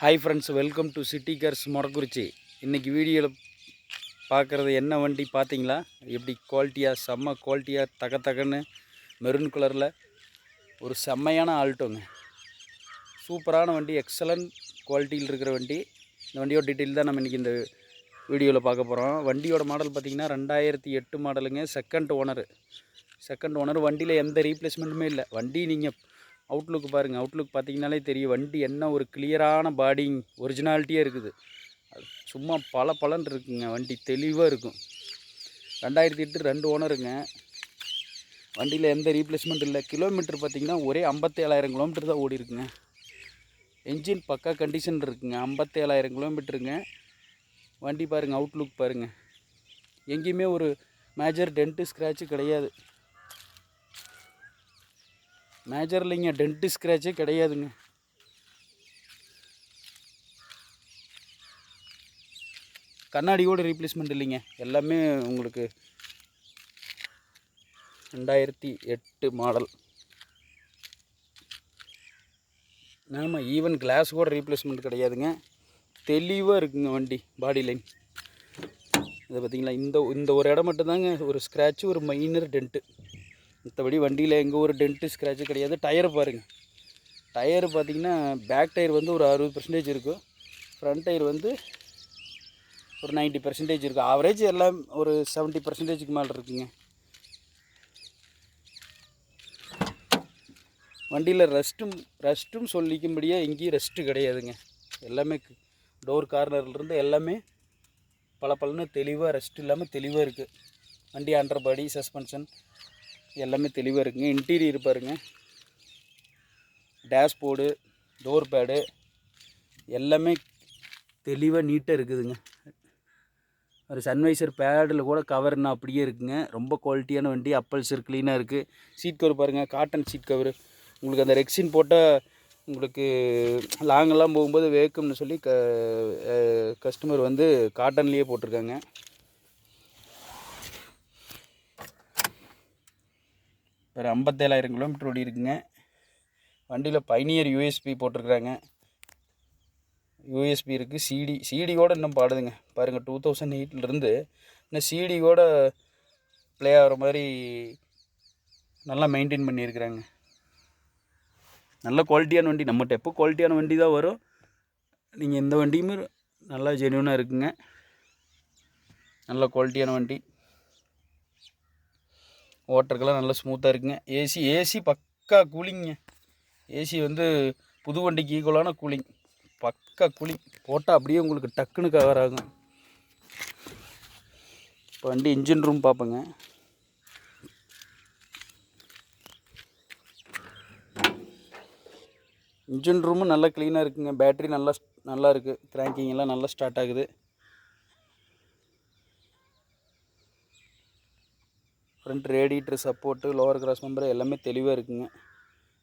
Hi friends welcome to city cars Morakkurichi இன்றைக்கி வீடியோவில் பார்க்குறது என்ன வண்டி பார்த்தீங்களா? எப்படி குவாலிட்டியாக செம்ம குவாலிட்டியாக தக தகன்னு மெரூன் கலரில் ஒரு செம்மையான ஆல்ட்டோங்க சூப்பரான வண்டி எக்ஸலண்ட் குவாலிட்டியில் இருக்கிற வண்டி. இந்த வண்டியோட டீட்டெயில் தான் நம்ம இன்றைக்கி இந்த வீடியோவில் பார்க்க போகிறோம் வண்டியோட மாடல் பார்த்திங்கன்னா ரெண்டாயிரத்தி எட்டு மாடலுங்க செகண்ட் ஓனரு செகண்ட் ஓனர் வண்டியில் எந்த ரீப்ளேஸ்மெண்ட்டுமே இல்லை. வண்டி நீங்கள் அவுட்லுக் பாருங்கள் அவுட்லுக் பார்த்தீங்கனாலே தெரியும் வண்டி என்ன ஒரு கிளியரான பாடிங் ஒரிஜினாலிட்டியாக இருக்குது. அது சும்மா பல பலன் இருக்குங்க. வண்டி தெளிவாக இருக்கும். ரெண்டாயிரத்தி எட்டு ரெண்டு ஓனருங்க வண்டியில் எந்த ரீப்ளேஸ்மெண்ட் இல்லை. கிலோமீட்டர் பார்த்திங்கன்னா ஒரே ஐம்பத்தேழாயிரம் கிலோமீட்டர் தான் ஓடி இருக்குங்க. என்ஜின் பக்கா கண்டிஷன் இருக்குங்க. ஐம்பத்தேழாயிரம் கிலோமீட்டருங்க வண்டி பாருங்கள் அவுட்லுக் பாருங்கள் எங்கேயுமே ஒரு மேஜர் டென்ட்டு ஸ்க்ராட்சு கிடையாது. மேஜர் இல்லைங்க டென்ட்டு ஸ்க்ராட்சே கிடையாதுங்க. கண்ணாடியோட ரீப்ளேஸ்மெண்ட் இல்லைங்க எல்லாமே உங்களுக்கு ரெண்டாயிரத்தி எட்டு மாடல் ஆமாம் ஈவன் கிளாஸ் கூட ரீப்ளேஸ்மெண்ட் கிடையாதுங்க. தெளிவாக இருக்குங்க வண்டி பாடி லைன் இதை பார்த்தீங்களா இந்த இந்த ஒரு இடம் மட்டும்தாங்க ஒரு ஸ்க்ராட்சு ஒரு மைனர் டென்ட்டு மற்றபடி வண்டியில் எங்கே ஒரு டென்ட்டு ஸ்க்ராட்சு கிடையாது. டயர் பாருங்கள் டயர் பார்த்தீங்கன்னா பேக் டயர் வந்து ஒரு அறுபது பர்சன்டேஜ் இருக்கும் ஃப்ரண்ட் டயர் வந்து ஒரு 90% பர்சன்டேஜ் இருக்கும் ஆவரேஜ் எல்லாம் ஒரு 70% பர்சன்டேஜுக்கு மேலே இருக்குங்க. வண்டியில் ரெஸ்ட்டும் ரெஸ்ட்டும் சொல்லிக்கும்படியே எங்கேயும் ரெஸ்ட்டு கிடையாதுங்க. எல்லாமே டோர் கார்னர்லேருந்து எல்லாமே பல பலன்னு தெளிவாக ரெஸ்ட் இல்லாமல் தெளிவாக இருக்குது வண்டி அண்டர் பாடி சஸ்பென்ஷன் எல்லாமே தெளிவாக இருக்குங்க. இன்டீரியர் பாருங்க. டேஷ்போர்டு டோர் பேடு எல்லாமே தெளிவாக நீட்டாக இருக்குதுங்க. ஒரு சன்வைசர் பேடில் கூட கவர்னா அப்படியே இருக்குங்க. ரொம்ப குவாலிட்டியான வண்டி அப்பல்சர் க்ளீனாக இருக்குது சீட் கவர் பாருங்கள் காட்டன் சீட் கவர் உங்களுக்கு அந்த ரெக்ஸின் போட்டால் உங்களுக்கு லாங்கெல்லாம் போகும்போது வேக்கும்னு சொல்லி க கஸ்டமர் வந்து காட்டன்லேயே போட்டிருக்காங்க. ஒரு ஐம்பத்தேழாயிரம் கிலோமீட்டர் ஓடி இருக்குங்க. வண்டியில் பைனியர் யூஎஸ்பி போட்டிருக்குறாங்க. யூஎஸ்பி இருக்குது சிடி சிடி கூட இன்னும் பாடுதுங்க. பாருங்கள் டூ தௌசண்ட் எயிட்லேருந்து இன்னும் சிடி கூட ப்ளே ஆகிற மாதிரி நல்லா மெயின்டைன் பண்ணியிருக்கிறாங்க. நல்ல குவாலிட்டியான வண்டி. நம்மகிட்ட எப்போ குவாலிட்டியான வண்டி தான் வரும். நீங்கள் எந்த வண்டியுமே நல்லா ஜென்யூனாக இருக்குங்க. நல்ல குவாலிட்டியான வண்டி. ஓட்டருக்கெல்லாம் நல்லா ஸ்மூத்தாக இருக்குங்க. ஏசி ஏசி பக்கா கூலிங்க. ஏசி வந்து புது வண்டிக்கு ஈக்குவலான கூலிங். பக்கா கூலிங். போட்டால் அப்படியே உங்களுக்கு டக்குன்னு கவர் ஆகும். இப்போ வண்டி இன்ஜின் ரூம் பார்ப்போங்க இன்ஜின் ரூமும் நல்லா க்ளீனாக இருக்குங்க. பேட்ரி நல்லா நல்லா இருக்குது கிராங்கிங் எல்லாம் நல்லா ஸ்டார்ட் ஆகுது. Front radiator support lower cross member எல்லாமே தெளிவாக இருக்குங்க.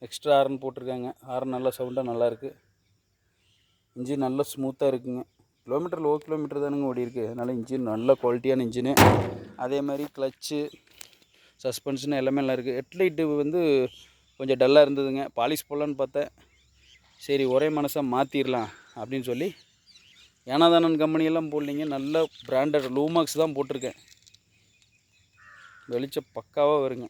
எக்ஸ்ட்ரா ஹார்ன் போட்டிருக்காங்க. ஹார்ன் நல்லா சவுண்டாக நல்லா இருக்குது இன்ஜின் நல்லா ஸ்மூத்தாக இருக்குங்க. கிலோமீட்டர் லோ கிலோமீட்டர் தானுங்க ஓடி இருக்குது அதனால் இன்ஜின் நல்ல குவாலிட்டியான இன்ஜினு அதே மாதிரி கிளச்சு சஸ்பென்ஷன் எல்லாமே நல்லா இருக்குது ஹெட்லைட்டு வந்து கொஞ்சம் டல்லாக இருந்ததுங்க. பாலிஷ் போடலான்னு பார்த்தேன். சரி ஒரே மனசாக மாற்றிடலாம் அப்படின்னு சொல்லி. ஏனாதானன் கம்பெனியெல்லாம் போடலிங்க. நல்ல பிராண்டட் லூமாக்ஸ் தான் போட்டிருக்கேன். வெளிச்சம் பக்காவாக வருங்க.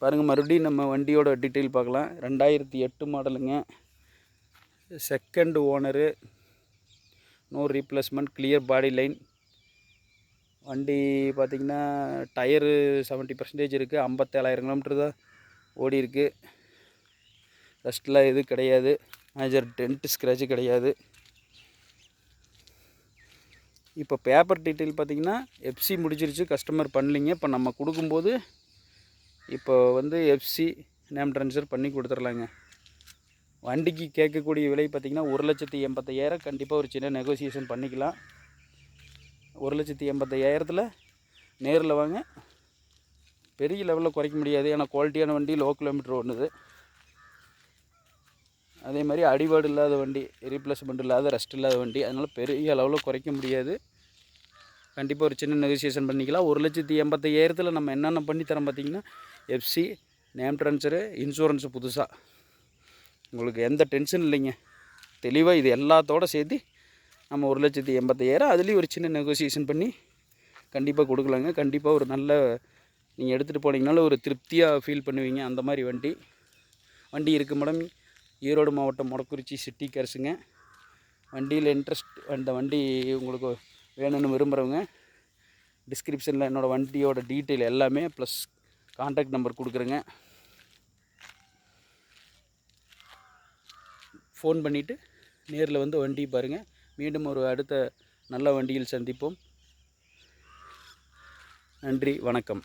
பாருங்கள் மறுபடியும் நம்ம வண்டியோட டீட்டெயில் பார்க்கலாம். ரெண்டாயிரத்தி எட்டு மாடலுங்க second owner no replacement clear body line வண்டி பார்த்திங்கன்னா டயரு செவன்ட்டி பர்சன்டேஜ் இருக்குது ஐம்பத்தேழாயிரம் கிலோமீட்டர் தான் ஓடி இருக்குது டஸ்ட்லாம் எதுவும் கிடையாது. மேஜர் டென்ட் ஸ்க்ராட்சு கிடையாது. இப்போ பேப்பர் டீட்டெயில் பார்த்திங்கன்னா எஃப்சி முடிச்சிருச்சு கஸ்டமர் பண்ணலிங்க. இப்போ நம்ம கொடுக்கும்போது இப்போ வந்து எஃப்சி நேம் ட்ரான்ஸ்ஃபர் பண்ணி கொடுத்துர்லாங்க. வண்டிக்கு கேட்கக்கூடிய விலை பார்த்திங்கன்னா ஒரு லட்சத்தி எண்பத்தையாயிரம். கண்டிப்பாக ஒரு சின்ன நெகோசியேஷன் பண்ணிக்கலாம். ஒரு லட்சத்தி எண்பத்தையாயிரத்தில் நேரில் வாங்க. பெரிய லெவலில் குறைக்க முடியாது. ஏன்னா குவாலிட்டியான வண்டி லோ கிலோமீட்டர் ஒன்றுது அதே மாதிரி அடிபாடு இல்லாத வண்டி ரீப்ளேஸ்மெண்ட் இல்லாத ரெஸ்ட் இல்லாத வண்டி அதனால் பெரிய அளவில் குறைக்க முடியாது. கண்டிப்பாக ஒரு சின்ன நெகோசியேஷன் பண்ணிக்கலாம். ஒரு லட்சத்தி எண்பத்தையாயிரத்தில் நம்ம என்னென்ன பண்ணி தரோம் பார்த்தீங்கன்னா எஃப்சி நேம் ட்ரான்ஸ்ஃபரு இன்சூரன்ஸு புதுசாக உங்களுக்கு எந்த டென்ஷன் இல்லைங்க. தெளிவாக இது எல்லாத்தோட சேர்த்து நம்ம ஒரு லட்சத்தி எண்பத்தையாயிரம் அதுலேயும் ஒரு சின்ன நெகோசியேஷன் பண்ணி கண்டிப்பாக கொடுக்கலாங்க. கண்டிப்பாக ஒரு நல்ல நீங்கள் எடுத்துகிட்டு போனீங்கனாலும் ஒரு திருப்தியாக ஃபீல் பண்ணுவீங்க. அந்த மாதிரி வண்டி. வண்டி இருக்குது மேடம். ஈரோடு மாவட்டம் மொடக்குறிச்சி சிட்டி கேர்ஸுங்க. வண்டியில் இன்ட்ரெஸ்ட் அந்த வண்டி உங்களுக்கு வேணும்னு விரும்புகிறவங்க டிஸ்கிரிப்ஷனில் என்னோடய வண்டியோட டீட்டெயில் எல்லாமே ப்ளஸ் காண்டாக்ட் நம்பர் கொடுக்குறேங்க. ஃபோன் பண்ணிவிட்டு நேரில் வந்து வண்டி பாருங்கள் மீண்டும் ஒரு அடுத்த நல்ல வண்டியில் சந்திப்போம். நன்றி வணக்கம்.